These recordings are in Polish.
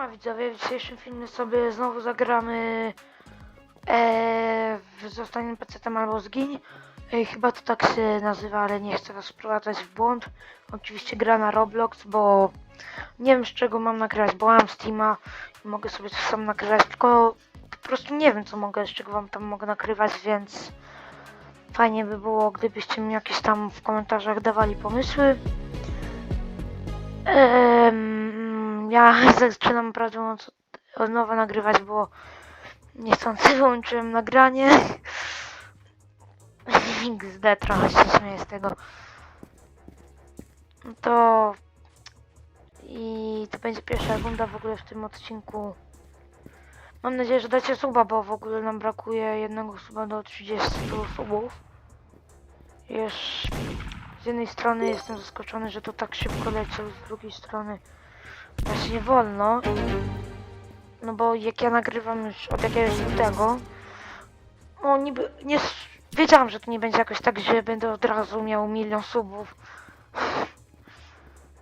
Siema widzowie, w dzisiejszym filmie sobie znowu zagramy e, w Zostanie PC-tem albo Zgiń. E, chyba to tak się nazywa, ale nie chcę was wprowadzać w błąd. Oczywiście gra na Roblox, bo nie wiem z czego mam nagrać, bo mam Steama i mogę sobie coś sam nagrać, tylko po prostu nie wiem co mogę, z czego wam tam mogę nakrywać, więc fajnie by było, gdybyście mi jakieś tam w komentarzach dawali pomysły. Em, ja zaczynam mówiąc od nowa nagrywać, bo niechcący wyłączyłem nagranie. XD trochę się śmieję z tego. No To i to będzie pierwsza runda w ogóle w tym odcinku. Mam nadzieję, że dacie suba, bo w ogóle nam brakuje jednego suba do 30 subów. Już z jednej strony jestem zaskoczony, że to tak szybko leci, z drugiej strony właśnie wolno. No bo jak ja nagrywam już od jakiegoś lutego, no niby nie wiedziałam, że to nie będzie jakoś tak, że będę od razu miał milion subów.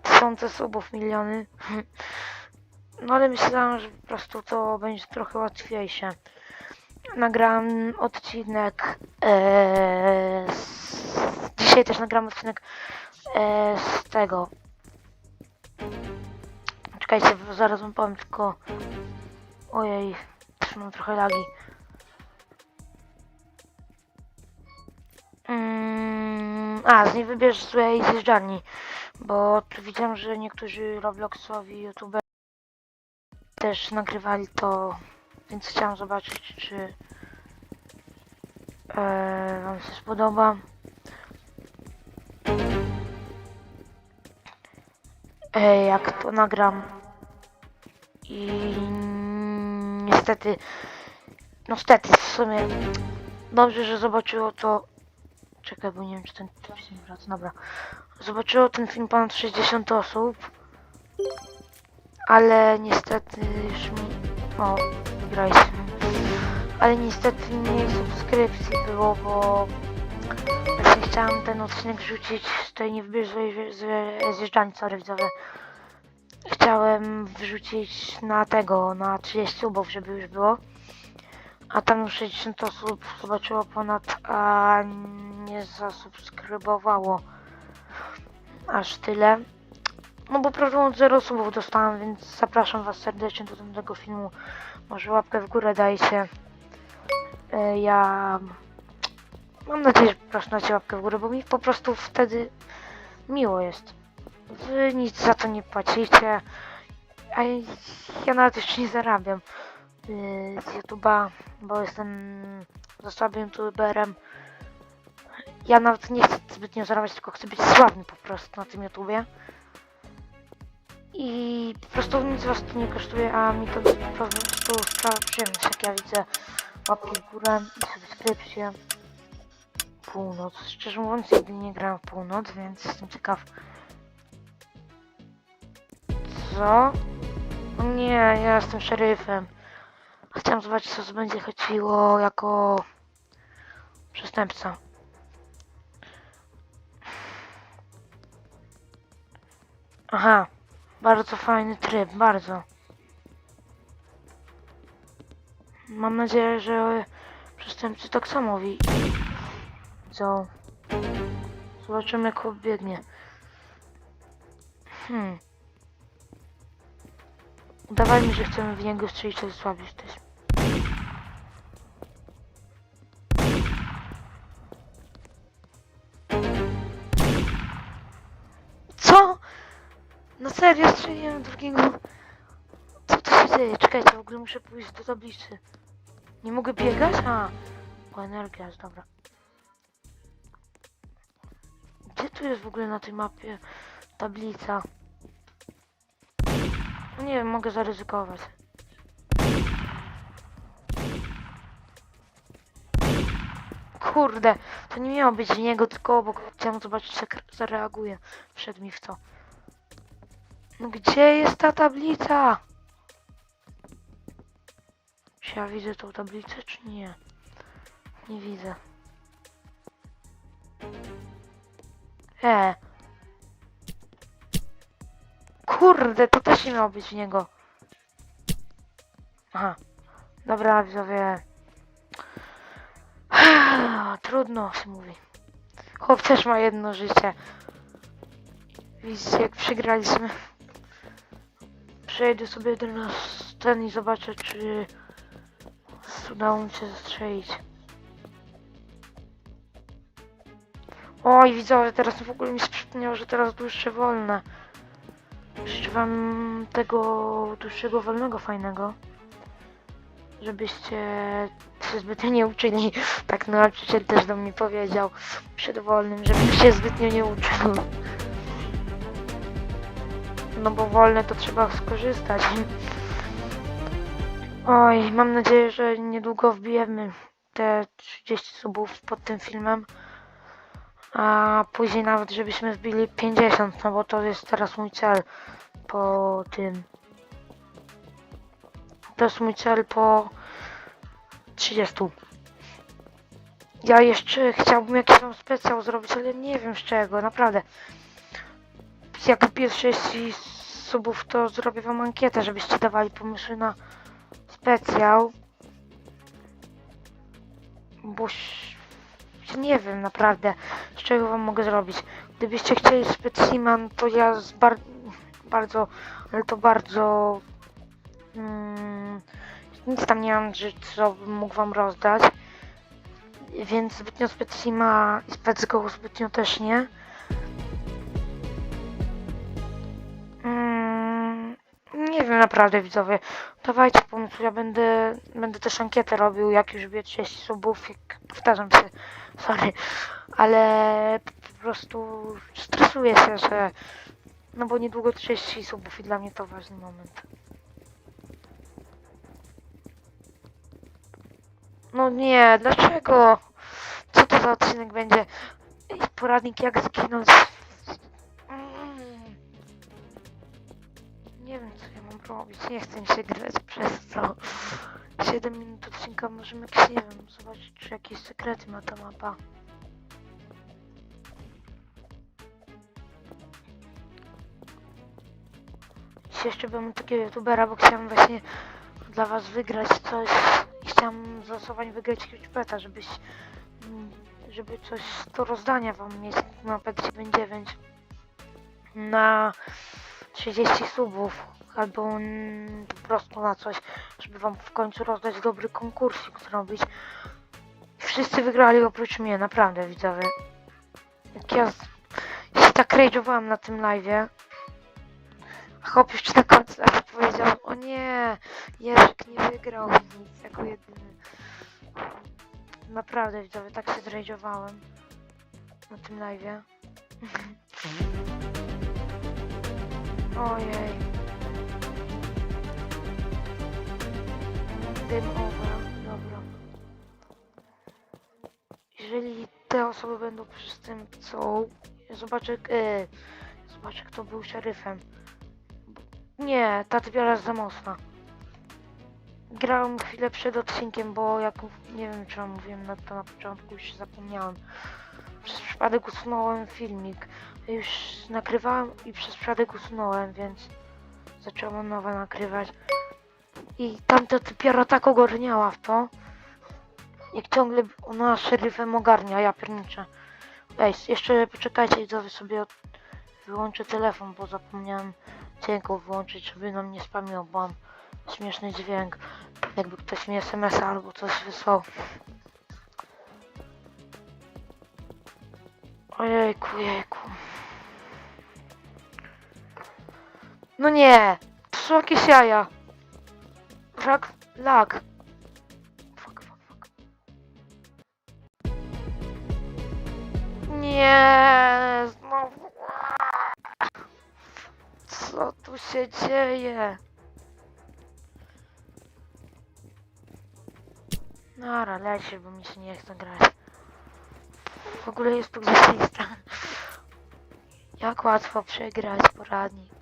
Tysiące subów, miliony. No ale myślałam, że po prostu to będzie trochę łatwiejsze. Nagrałam odcinek eee, z... Dzisiaj też nagram odcinek eee, z tego. Czekajcie, zaraz wam powiem tylko... Ojej, też mam trochę lagi. Mm, a, z niej wybierz złej zjeżdżalni. Bo tu widziałem, że niektórzy Robloxowi youtuber też nagrywali to, więc chciałam zobaczyć, czy e, wam się spodoba. E, jak to nagram. I niestety, no niestety w sumie dobrze, że zobaczyło to. Czekaj, bo nie wiem, czy ten film wraca. Dobra. Zobaczyło ten film ponad 60 osób. Ale niestety już mi... O, wygraliśmy. Ale niestety mniej subskrypcji było, bo... Właśnie chciałam ten odcinek rzucić, tutaj nie wybierz zjeżdżań, sorry widzowie. Chciałem wrzucić na tego, na 30 subów, żeby już było. A tam już 60 osób zobaczyło ponad, a nie zasubskrybowało aż tyle. No bo prawdę mówiąc 0 subów dostałam, więc zapraszam was serdecznie do tego filmu. Może łapkę w górę dajcie. E, Ja mam nadzieję, że po prostu łapkę w górę, bo mi po prostu wtedy miło jest. Wy nic za to nie płacicie, a ja nawet jeszcze nie zarabiam yy, z YouTube'a, bo jestem za słabym YouTuberem. Ja nawet nie chcę zbytnio zarabiać, tylko chcę być sławny po prostu na tym YouTubie. I po prostu nic was to nie kosztuje, a mi to po prostu sprawia przyjemność, jak ja widzę łapki w górę i subskrypcję. Północ. Szczerze mówiąc, nigdy nie grałem w północ, więc jestem ciekaw. Co? O nie, ja jestem szeryfem. Chciałem zobaczyć, co będzie chodziło jako przestępca. Aha, bardzo fajny tryb, bardzo. Mam nadzieję, że przestępcy tak samo wi- widzą. Zobaczymy, jak biegnie. Hmm. Udawajmy, że chcemy w niego strzelić, to słabi jesteśmy. Co? No serio, strzeliłem drugiego. Co to się dzieje? Czekajcie, w ogóle muszę pójść do tablicy. Nie mogę biegać? A, bo energia jest, dobra. Gdzie tu jest w ogóle na tej mapie tablica? Nie wiem, mogę zaryzykować. Kurde, to nie miało być w niego, tylko obok. Chciałem zobaczyć, jak zareaguje. Wszedł mi w to. No gdzie jest ta tablica? Czy ja widzę tą tablicę, czy nie? Nie widzę. E. Kurde, to też nie miało być w niego. Aha. Dobra, widzowie. Trudno się mówi. Chłop też ma jedno życie. Widzicie, jak przegraliśmy. Przejdę sobie do nas ten i zobaczę, czy udało mi się zastrzelić. Oj, widzowie, teraz w ogóle mi przypomniało, że teraz dłuższe wolne. Życzę wam tego dłuższego wolnego fajnego. Żebyście się zbytnio nie uczyli. Tak nauczyciel też do mnie powiedział przed wolnym, żebym się zbytnio nie uczył. No bo wolne to trzeba skorzystać. Oj, mam nadzieję, że niedługo wbijemy te 30 subów pod tym filmem. A później nawet, żebyśmy wbili 50, no bo to jest teraz mój cel po tym. To jest mój cel po 30. Ja jeszcze chciałbym jakiś tam specjal zrobić, ale nie wiem z czego, naprawdę. Jak wbiję 30 subów, to zrobię wam ankietę, żebyście dawali pomysły na specjal. Bo nie wiem naprawdę, z czego wam mogę zrobić. Gdybyście chcieli specimen, to ja z bar bardzo, ale to bardzo mm, nic tam nie mam, że co mógł wam rozdać. Więc zbytnio specima i specgo zbytnio też nie. Mm, nie wiem naprawdę widzowie. Dawajcie pomysł, ja będę, będę też ankietę robił, jak już wie 30 subów, jak powtarzam się, sorry, ale po prostu stresuję się, że no bo niedługo 30 subów i dla mnie to ważny moment. No nie, dlaczego? Co to za odcinek będzie? Poradnik jak zginąć. Mm. Nie wiem co ja mam robić, nie chcę mi się grać przez to. 7 minut odcinka, możemy jakieś, nie wiem, zobaczyć czy jakieś sekrety ma ta mapa. Jeszcze byłem u takiego youtubera, bo chciałam właśnie dla was wygrać coś i chciałam z losowań wygrać Huge żebyś mm, żeby coś do rozdania wam mieć na P99 na 30 subów albo po prostu na coś, żeby wam w końcu rozdać dobry konkursik zrobić. Wszyscy wygrali oprócz mnie, naprawdę widzowie. Jak ja się tak rage'owałam na tym live'ie. Chłop jeszcze na końcu powiedział, o nie, Jerzyk nie wygrał nic jako jedyny. Naprawdę widzowie, tak się zrage'owałem na tym live'ie. Ojej. Game over, dobra. Jeżeli te osoby będą przestępcą, zobaczę, e, zobaczę kto był szeryfem. Nie, ta typiara jest za mocna. Grałem chwilę przed odcinkiem, bo jak nie wiem czy mówiłem na to na początku, już zapomniałem. Przez przypadek usunąłem filmik. Już nagrywałem i przez przypadek usunąłem, więc zacząłem nowe nagrywać. I tamta typiara tak ogarniała w to. Jak ciągle ona szeryfem ogarnia, ja pierniczę. Ej, jeszcze poczekajcie, widzowie sobie wyłączę telefon, bo zapomniałem dźwięku wyłączyć, żeby nam nie spamiło, bo mam śmieszny dźwięk. Jakby ktoś mi SMS albo coś wysłał. Ojejku, jejku. No nie! Są jakieś jaja. Rak, lag. Fuck, fuck, fuck. Nie, znowu. Co tu się dzieje? Nara, lecie, bo mi się nie chce grać. W ogóle jest tu gdzieś lista. Jak łatwo przegrać poradnik.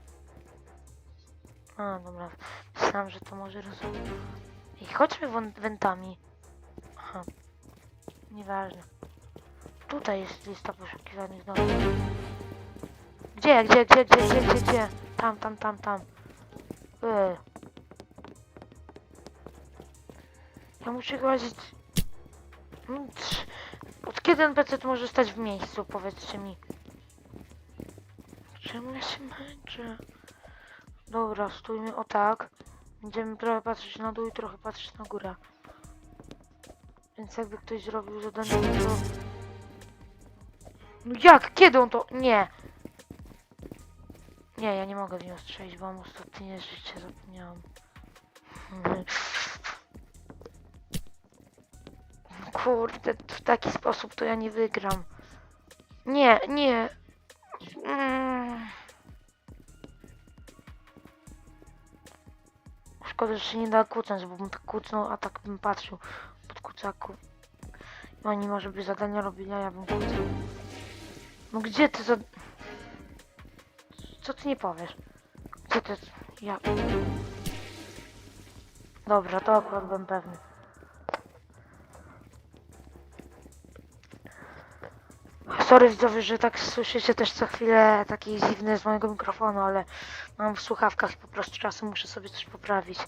A, dobra. Myślałam, że to może rozumiem. I chodźmy wentami. Aha. Nieważne. Tutaj jest lista poszukiwanych domów. Gdzie, gdzie, gdzie, gdzie, gdzie, gdzie, gdzie? Tam, tam, tam, tam. Yy. Ja muszę trz- Od kiedy NPC może stać w miejscu, powiedzcie mi. Czemu ja się męczę? Dobra, stójmy o tak. Będziemy trochę patrzeć na dół i trochę patrzeć na górę. Więc jakby ktoś zrobił zadanie, to... No jak? Kiedy on to... Nie! Nie, ja nie mogę w nią strzelić, bo mam ostatnie życie, zapomniałam. Kurde, w taki sposób to ja nie wygram. Nie, nie. Mm. Szkoda, że się nie da kucnąć, bo bym tak kucnął, a tak bym patrzył pod kucaku. I oni może by zadania robili, a ja bym kucnął. No gdzie ty za... Co ty nie powiesz? Gdzie ty... Ja... Dobra, to akurat byłem pewny. Sorry widzowie, że tak słyszycie też co chwilę takie dziwne z mojego mikrofonu, ale mam w słuchawkach po prostu czasem muszę sobie coś poprawić.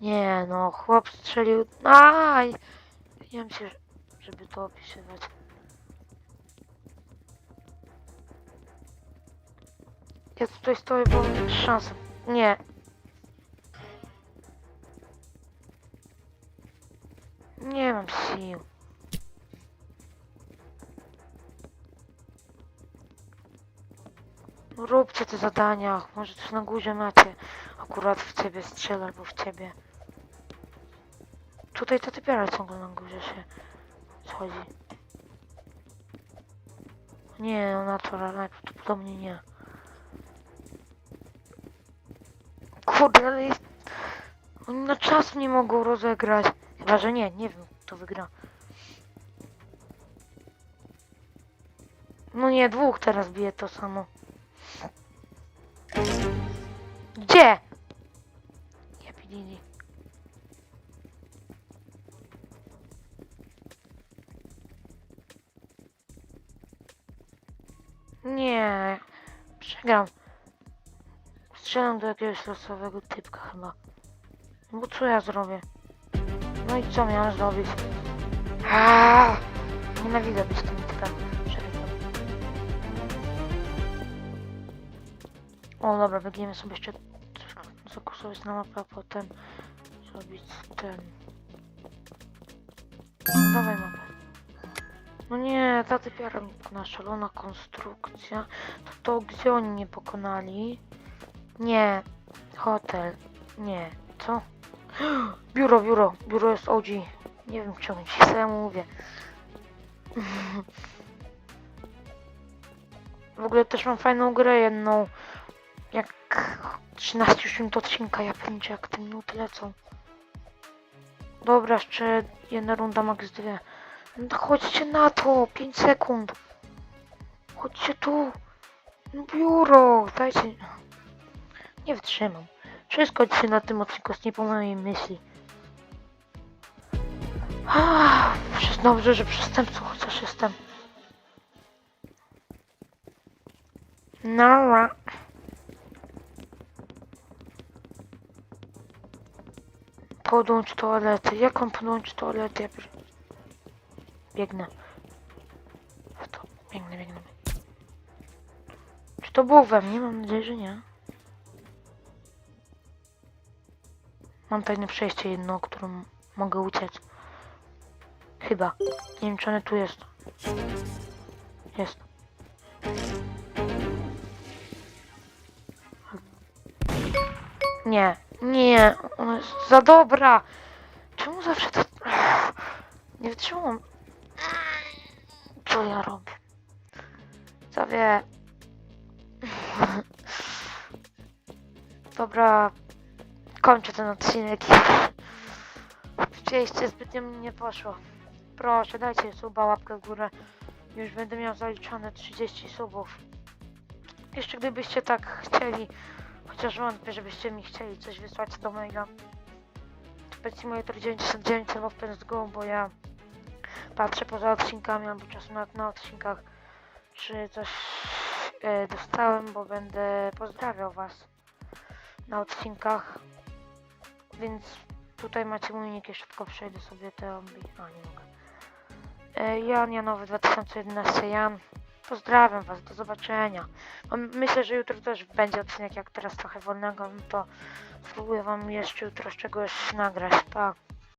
Nie no, chłop strzelił... Aj! Wiem się, żeby to opisywać. Ja tutaj stoję, bo szansę. Nie. Nie mam sił. Róbcie te zadania. Może coś na górze macie. Akurat w ciebie strzela albo w ciebie. Tutaj to dopiero ciągle na górze się schodzi. Nie, no natural najprawdopodobniej nie. Kurde, ale jest... Oni na czas nie mogą rozegrać. Chyba, że nie, nie wiem, kto wygra. No nie, dwóch teraz bije to samo. Gdzie? Ja pidili. Nie, przegram. Strzelam do jakiegoś losowego typka chyba. No Bo co ja zrobię? No i co miałem zrobić? Aaaa! Nienawidzę być tym typem. O dobra, biegniemy sobie jeszcze zakusować na mapę, a potem zrobić ten... Dawaj mapę. No nie, ta typiara na szalona konstrukcja. To to gdzie oni nie pokonali? Nie, hotel. Nie, co? Biuro, biuro, biuro jest OG. Nie wiem czemu co ja mówię. W ogóle też mam fajną grę jedną. Jak 13 minut odcinka, ja pięcie jak te minuty lecą. Dobra, jeszcze jedna runda, max dwie. No chodźcie na to, 5 sekund. Chodźcie tu. No biuro, dajcie. Nie wytrzymam. Wszystko dzisiaj na tym odcinku nie po myśli. Ah, Dobrze, że przestępcą chociaż jestem. No. Podłącz toalety. Jak mam podłączyć toalety? Ja biegnę. W to. Biegnę, biegnę. Czy to było we mnie? Mam nadzieję, że nie. Mam tajne przejście jedno, którym mogę uciec. Chyba. Nie wiem, czy one tu jest. Jest. Nie, nie, ona jest za dobra. Czemu zawsze to... Nie wytrzymam. Co ja robię? Zawie. Dobra, kończę ten odcinek. Widzieliście, zbytnio mi nie poszło. Proszę, dajcie suba, łapkę w górę. Już będę miał zaliczone 30 subów. Jeszcze gdybyście tak chcieli, chociaż wątpię, żebyście mi chcieli coś wysłać do maila. Pet Simulator 99 albo w PSGO, bo ja patrzę poza odcinkami albo czasem nawet na odcinkach, czy coś e, dostałem, bo będę pozdrawiał was na odcinkach. Więc tutaj macie mój nick, jeszcze tylko przejdę sobie te obi... A, nie mogę. E, Jan Janowy 2011, Jan. Pozdrawiam was, do zobaczenia. Myślę, że jutro też będzie odcinek, jak teraz trochę wolnego, no to spróbuję wam jeszcze jutro z czegoś nagrać. Pa.